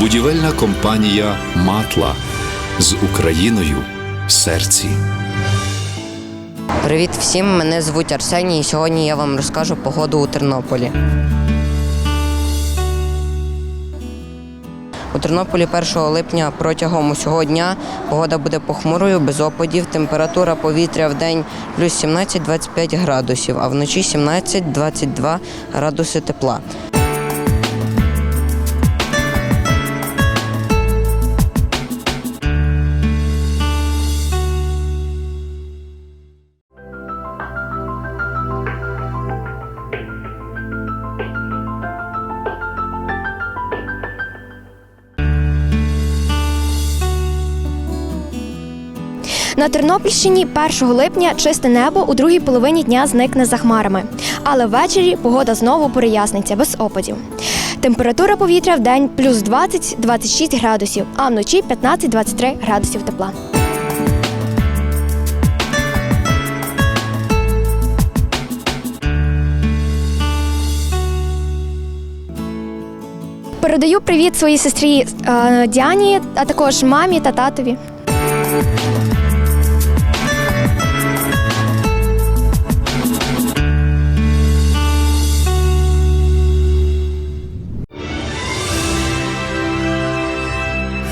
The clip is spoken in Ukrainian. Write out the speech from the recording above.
Будівельна компанія Матла з Україною в серці. Привіт всім! Мене звуть Арсеній, і сьогодні я вам розкажу погоду у Тернополі. У Тернополі 1 липня протягом усього дня погода буде похмурою, без опадів. Температура повітря в день плюс 17-25 градусів, а вночі 17-22 градуси тепла. На Тернопільщині 1 липня чисте небо у другій половині дня зникне за хмарами. Але ввечері погода знову проясниться без опадів. Температура повітря в день плюс 20-26 градусів, а вночі 15-23 градусів тепла. Передаю привіт своїй сестрі е, Діані, а також мамі та татові.